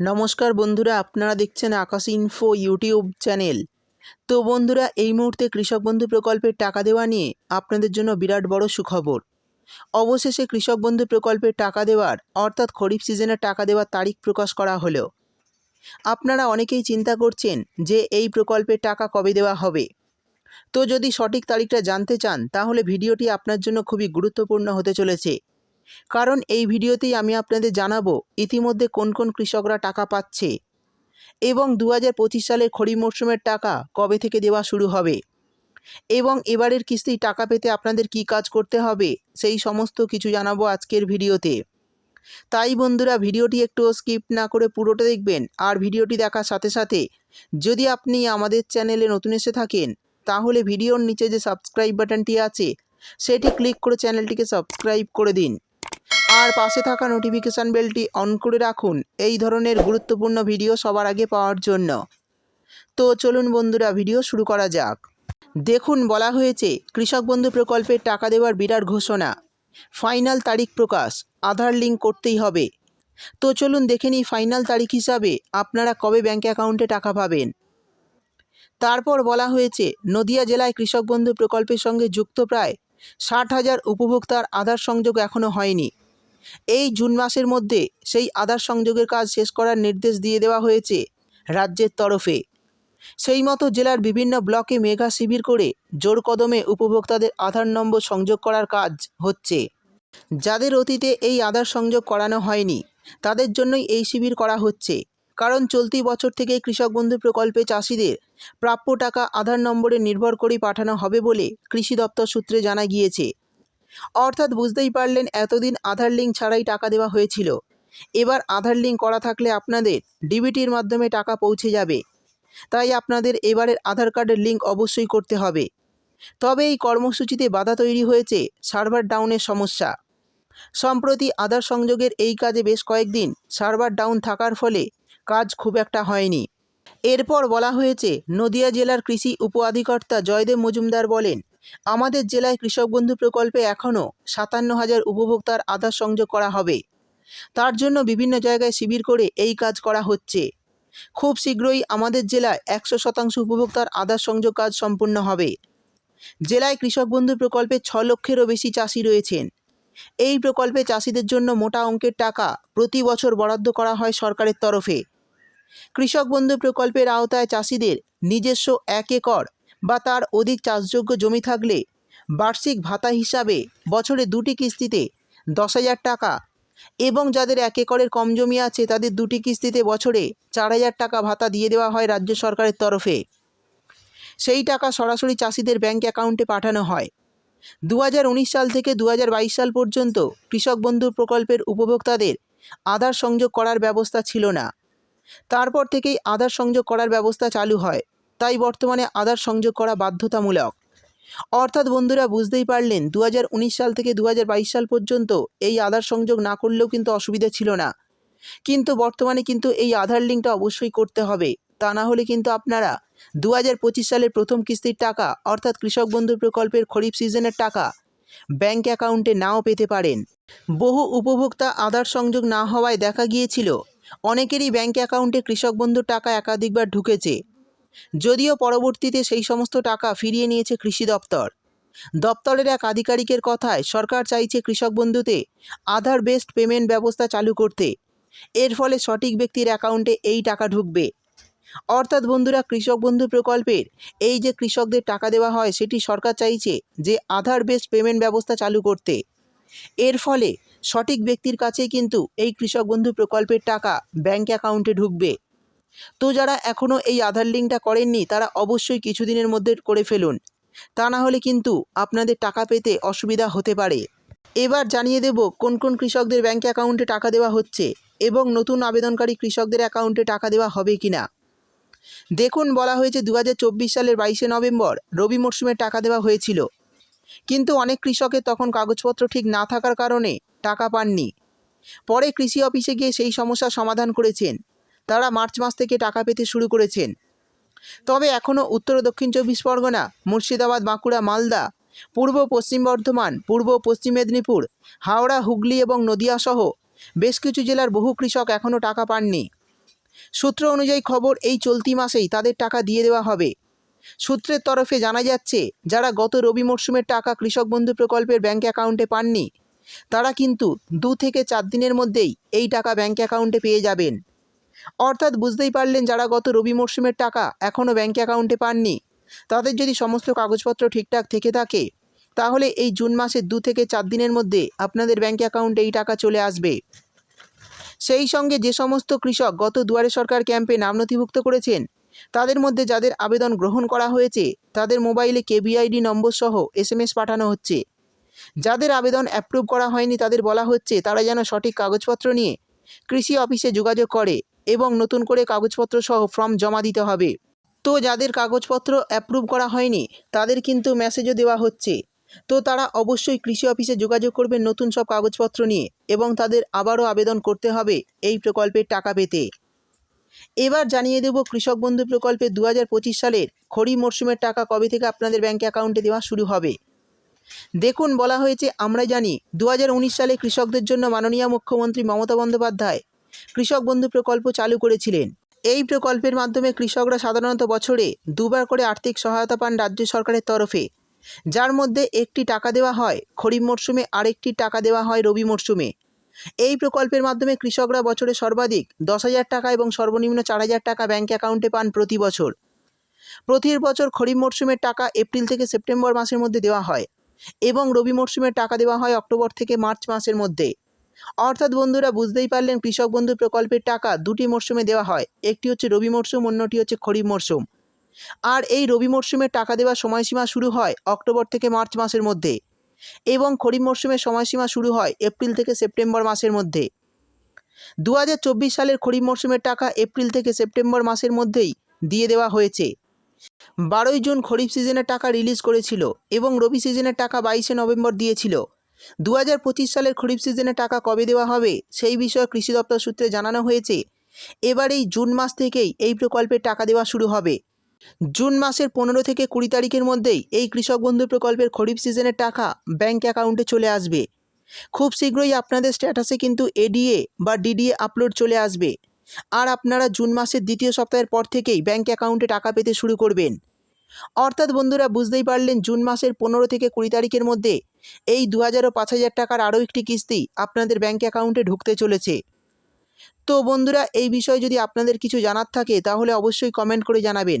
নমস্কার বন্ধুরা, আপনারা দেখছেন আকাশ ইনফো ইউটিউব চ্যানেল। তো বন্ধুরা, এই মুহূর্তে কৃষক বন্ধু প্রকল্পের টাকা দেওয়া নিয়ে আপনাদের জন্য বিরাট বড় সুখবর। অবশেষে কৃষক বন্ধু প্রকল্পের টাকা দেওয়ার, অর্থাৎ খরিফ সিজনে টাকা দেওয়ার তারিখ প্রকাশ করা হলো। আপনারা অনেকেই চিন্তা করছেন যে এই প্রকল্পের টাকা কবে দেওয়া হবে। তো যদি সঠিক তারিখটা জানতে চান, তাহলে ভিডিওটি আপনার জন্য খুবই গুরুত্বপূর্ণ হতে চলেছে। কারণ এই ভিডিওতেই আমি আপনাদের জানাব ইতিমধ্যে কোন কোন কৃষকরা টাকা পাচ্ছে এবং দু হাজার সালের খরিফ মরশুমের টাকা কবে থেকে দেওয়া শুরু হবে এবং এবারের কিস্তি টাকা পেতে আপনাদের কি কাজ করতে হবে সেই সমস্ত কিছু জানাব আজকের ভিডিওতে। তাই বন্ধুরা, ভিডিওটি একটু স্কিপ না করে পুরোটা দেখবেন আর ভিডিওটি দেখার সাথে সাথে যদি আপনি আমাদের চ্যানেলে নতুন এসে থাকেন, তাহলে ভিডিওর নিচে যে সাবস্ক্রাইব বাটনটি আছে, সেটি ক্লিক করে চ্যানেলটিকে সাবস্ক্রাইব করে দিন। আর পাশে থাকা নোটিফিকেশান বেলটি অন করে রাখুন। এই ধরনের গুরুত্বপূর্ণ ভিডিও সবার আগে পাওয়ার জন্য। তো চলুন বন্ধুরা ভিডিও শুরু করা যাক। দেখুন, বলা হয়েছে, কৃষক বন্ধু প্রকল্পের টাকা দেওয়ার বিরাট ঘোষণা। ফাইনাল তারিখ প্রকাশ, আধার লিঙ্ক করতেই হবে। তো চলুন দেখে নিই ফাইনাল তারিখ হিসাবে আপনারা কবে ব্যাঙ্ক অ্যাকাউন্টে টাকা পাবেন। তারপর বলা হয়েছে, নদিয়া জেলায় কৃষক বন্ধু প্রকল্পের সঙ্গে যুক্ত প্রায় ষাট হাজার উপভোক্তার আধার সংযোগ এখনও হয়নি। এই জুন মাসের মধ্যে সেই আধার সংযোগের কাজ শেষ করার নির্দেশ দিয়ে দেওয়া হয়েছে রাজ্যের তরফে। সেই মতো জেলার বিভিন্ন ব্লকে মেগা শিবির করে জোর কদমে উপভোক্তাদের আধার নম্বর সংযোগ করার কাজ হচ্ছে। যাদের অতীতে এই আধার সংযোগ করানো হয়নি, তাদের জন্যই এই শিবির করা হচ্ছে। কারণ চলতি বছর থেকে কৃষক বন্ধু প্রকল্পে চাষিদের প্রাপ্য টাকা আধার নম্বরে নির্ভর করেই পাঠানো হবে বলে কৃষি দপ্তর সূত্রে জানা গিয়েছে। অর্থাৎ বুঝতেই পারলেন এতদিন আধার লিঙ্ক ছাড়াই টাকা দেওয়া হয়েছিল। এবার আধার লিঙ্ক করা থাকলে আপনাদের ডিবিটির মাধ্যমে টাকা পৌঁছে যাবে। তাই আপনাদের এবারের আধার কার্ডের লিঙ্ক অবশ্যই করতে হবে। তবে এই কর্মসূচিতে বাধা তৈরি হয়েছে সার্ভার ডাউনের সমস্যা। সম্প্রতি আধার সংযোগের এই কাজে বেশ কয়েকদিন সার্ভার ডাউন থাকার ফলে কাজ খুব একটা হয়নি। এরপর বলা হয়েছে, নদিয়া জেলার কৃষি উপ আধিকর্তা জয়দেব মজুমদার বলেন, আমাদের জেলায় কৃষক বন্ধু প্রকল্পে এখনও সাতান্ন হাজার উপভোক্তার আধার সংযোগ করা হবে। তার জন্য বিভিন্ন জায়গায় শিবির করে এই কাজ করা হচ্ছে। খুব শীঘ্রই আমাদের জেলায় একশো শতাংশ উপভোক্তার আধার সংযোগ কাজ সম্পূর্ণ হবে। জেলায় কৃষক বন্ধু প্রকল্পে ছ লক্ষেরও বেশি চাষি রয়েছেন। এই প্রকল্পে চাষিদের জন্য মোটা অঙ্কের টাকা প্রতি বছর বরাদ্দ করা হয় সরকারের তরফে। কৃষক বন্ধু প্রকল্পের আওতায় চাষিদের নিজস্ব এক একর বা তার অধিক চাষযোগ্য জমি থাকলে বার্ষিক ভাতা হিসাবে বছরে দুটি কিস্তিতে দশ হাজার টাকা এবং যাদের এক একরের কম জমি আছে, তাদের দুটি কিস্তিতে বছরে চার হাজার টাকা ভাতা দিয়ে দেওয়া হয় রাজ্য সরকারের তরফে। সেই টাকা সরাসরি চাষিদের ব্যাংক অ্যাকাউন্টে পাঠানো হয়। দু হাজার উনিশ সাল থেকে দু হাজার বাইশ সাল পর্যন্ত কৃষক বন্ধু প্রকল্পের উপভোক্তাদের আধার সংযোগ করার ব্যবস্থা ছিল না। তারপর থেকেই আধার সংযোগ করার ব্যবস্থা চালু হয়। তাই বর্তমানে আধার সংযোগ করা বাধ্যতামূলক। অর্থাৎ বন্ধুরা বুঝতেই পারলেন দু হাজার উনিশ সাল থেকে দু হাজার বাইশ সাল পর্যন্ত এই আধার সংযোগ না করলেও কিন্তু অসুবিধা ছিল না। কিন্তু বর্তমানে কিন্তু এই আধার লিঙ্কটা অবশ্যই করতে হবে। তা না হলে কিন্তু আপনারা দু হাজার পঁচিশ সালের প্রথম কিস্তির টাকা, অর্থাৎ কৃষক বন্ধু প্রকল্পের খরিফ সিজনের টাকা, ব্যাংক অ্যাকাউন্টে নাও পেতে পারেন। বহু উপভোক্তা আধার সংযোগ না হওয়ায় দেখা গিয়েছিল অনেকেরই ব্যাঙ্ক অ্যাকাউন্টে কৃষক বন্ধুর টাকা একাধিকবার ঢুকেছে। যদিও পরবর্তীতে সেই সমস্ত টাকা ফিরিয়ে নিয়েছে কৃষি দপ্তর। দপ্তরের এক আধিকারিকের কথায় সরকার চাইছে কৃষক বন্ধুতে আধার বেসড পেমেন্ট ব্যবস্থা চালু করতে। এর ফলে সঠিক ব্যক্তির অ্যাকাউন্টে এই টাকা ঢুকবে। অর্থাৎ বন্ধুরা, কৃষক বন্ধু প্রকল্পের এই যে কৃষকদের টাকা দেওয়া হয়, সেটি সরকার চাইছে যে আধার বেসড পেমেন্ট ব্যবস্থা চালু করতে। এর ফলে সঠিক ব্যক্তির কাছেই কিন্তু এই কৃষক বন্ধু প্রকল্পের টাকা ব্যাংক অ্যাকাউন্টে ঢুকবে। তো যারা এখনও এই আধার লিঙ্কটা করেননি, তারা অবশ্যই কিছুদিনের মধ্যে করে ফেলুন। তা না হলে কিন্তু আপনাদের টাকা পেতে অসুবিধা হতে পারে। এবার জানিয়ে দেব কোন কোন কৃষকদের ব্যাংক অ্যাকাউন্টে টাকা দেওয়া হচ্ছে এবং নতুন আবেদনকারী কৃষকদের অ্যাকাউন্টে টাকা দেওয়া হবে কি না দেখুন, বলা হয়েছে দু হাজার চব্বিশ সালের বাইশে নভেম্বর রবি মরশুমে টাকা দেওয়া হয়েছিল। কিন্তু অনেক কৃষকের তখন কাগজপত্র ঠিক না থাকার কারণে টাকা পাননি। পরে কৃষি অফিসে গিয়ে সেই সমস্যার সমাধান করেছেন। তারা মার্চ মাস থেকে টাকা পেতে শুরু করেছেন। তবে এখনও উত্তর দক্ষিণ চব্বিশ পরগনা, মুর্শিদাবাদ, বাঁকুড়া, মালদা, পূর্ব পশ্চিম বর্ধমান, পূর্ব পশ্চিম মেদিনীপুর, হাওড়া, হুগলি এবং নদিয়া সহ বেশ কিছু জেলার বহু কৃষক এখনও টাকা পাননি। সূত্র অনুযায়ী খবর এই চলতি মাসেই তাদের টাকা দিয়ে দেওয়া হবে। সূত্রের তরফে জানা যাচ্ছে, যারা গত রবি মরশুমের টাকা কৃষক বন্ধু প্রকল্পের ব্যাঙ্ক অ্যাকাউন্টে পাননি, তারা কিন্তু দু থেকে চার দিনের মধ্যেই এই টাকা ব্যাঙ্ক অ্যাকাউন্টে পেয়ে যাবেন। অর্থাৎ বুঝতেই পারলেন যারা গত রবি মরশুমের টাকা এখনও ব্যাঙ্ক অ্যাকাউন্টে পাননি, তাদের যদি সমস্ত কাগজপত্র ঠিকঠাক থেকে থাকে, তাহলে এই জুন মাসের দু থেকে চার দিনের মধ্যে আপনাদের ব্যাঙ্ক অ্যাকাউন্টে এই টাকা চলে আসবে। সেই সঙ্গে যে সমস্ত কৃষক গত দুয়ারে সরকার ক্যাম্পে নাম নথিভুক্ত করেছেন তাদের মধ্যে যাদের আবেদন গ্রহণ করা হয়েছে, তাদের মোবাইলে কেবিআইডি নম্বর সহ এসএমএস পাঠানো হচ্ছে। যাদের আবেদন অ্যাপ্রুভ করা হয়নি তাদের বলা হচ্ছে তারা যেন সঠিক কাগজপত্র নিয়ে কৃষি অফিসে যোগাযোগ করে এবং নতুন করে কাগজপত্র সহ ফর্ম জমা দিতে হবে। তো যাদের কাগজপত্র অ্যাপ্রুভ করা হয়নি, তাদের কিন্তু মেসেজও দেওয়া হচ্ছে। তো তারা অবশ্যই কৃষি অফিসে যোগাযোগ করবেন নতুন সব কাগজপত্র নিয়ে এবং তাদের আবারও আবেদন করতে হবে এই প্রকল্পের টাকা পেতে। এবার জানিয়ে দেব কৃষক বন্ধু প্রকল্পে দু হাজার পঁচিশ সালের খরিফ মরশুমের টাকা কবে থেকে আপনাদের ব্যাঙ্ক অ্যাকাউন্টে দেওয়া শুরু হবে? দেখুন, বলা হয়েছে আমরা জানি দু হাজার উনিশ সালে কৃষকদের জন্য মাননীয় মুখ্যমন্ত্রী মমতা বন্দ্যোপাধ্যায় কৃষক বন্ধু প্রকল্প চালু করেছিলেন। এই প্রকল্পের মাধ্যমে কৃষকরা সাধারণত বছরে দুবার করে আর্থিক সহায়তা পান রাজ্য সরকারের তরফে। যার মধ্যে একটি টাকা দেওয়া হয়, খরিফ মরশুমে আরেকটি টাকা দেওয়া হয় রবি মরশুমে। এই প্রকল্পের মাধ্যমে কৃষকরা বছরে সর্বাধিক দশ হাজার টাকা এবং সর্বনিম্ন চার হাজার টাকা ব্যাঙ্ক অ্যাকাউন্টে পান প্রতি বছর। প্রতি বছর খরিফ মরশুমের টাকা এপ্রিল থেকে সেপ্টেম্বর মাসের মধ্যে দেওয়া হয় এবং রবি মরশুমের টাকা দেওয়া হয় অক্টোবর থেকে মার্চ মাসের মধ্যে। অর্থাৎ বন্ধুরা, বুঝতেই পারলেন কৃষক বন্ধু প্রকল্পের টাকা দুটি মরশুমে দেওয়া হয়, একটি হচ্ছে রবি মরশুম অন্যটি হচ্ছে খরিফ মরশুম আর এই রবি মরশুমের টাকা দেওয়ার সময়সীমা শুরু হয় অক্টোবর থেকে মার্চ মাসের মধ্যে। এবং খরিফ মরশুমের সময়সীমা শুরু হয় এপ্রিল থেকে সেপ্টেম্বর মাসের মধ্যে। দু হাজার চব্বিশ সালের খরিফ মরশুমের টাকা এপ্রিল থেকে সেপ্টেম্বর মাসের মধ্যেই দিয়ে দেওয়া হয়েছে। বারোই জুন খরিফ সিজনের টাকা রিলিজ করেছিল এবং রবি সিজনের টাকা বাইশে নভেম্বর দিয়েছিল। দু হাজার পঁচিশ সালের খরিফ সিজনে টাকা কবে দেওয়া হবে সেই বিষয়ে কৃষি দপ্তর সূত্রে জানানো হয়েছে। এবার এই জুন মাস থেকেই এই প্রকল্পের টাকা দেওয়া শুরু হবে। জুন মাসের পনেরো থেকে কুড়ি তারিখের মধ্যেই এই কৃষক বন্ধু প্রকল্পের খরিফ সিজনের টাকা ব্যাঙ্ক অ্যাকাউন্টে চলে আসবে। খুব শীঘ্রই আপনাদের স্ট্যাটাসে কিন্তু এডিএ বা ডিডিএ আপলোড চলে আসবে। আর আপনারা জুন মাসের দ্বিতীয় সপ্তাহের পর থেকেই ব্যাঙ্ক অ্যাকাউন্টে টাকা পেতে শুরু করবেন। অর্থাৎ বন্ধুরা, বুঝতেই পারলেন জুন মাসের পনেরো থেকে কুড়ি তারিখের মধ্যে এই দু হাজার ও পাঁচ হাজার টাকার আরও একটি কিস্তি আপনাদের ব্যাঙ্ক অ্যাকাউন্টে ঢুকতে চলেছে। তো বন্ধুরা, এই বিষয়ে যদি আপনাদের কিছু জানার থাকে, তাহলে অবশ্যই কমেন্ট করে জানাবেন।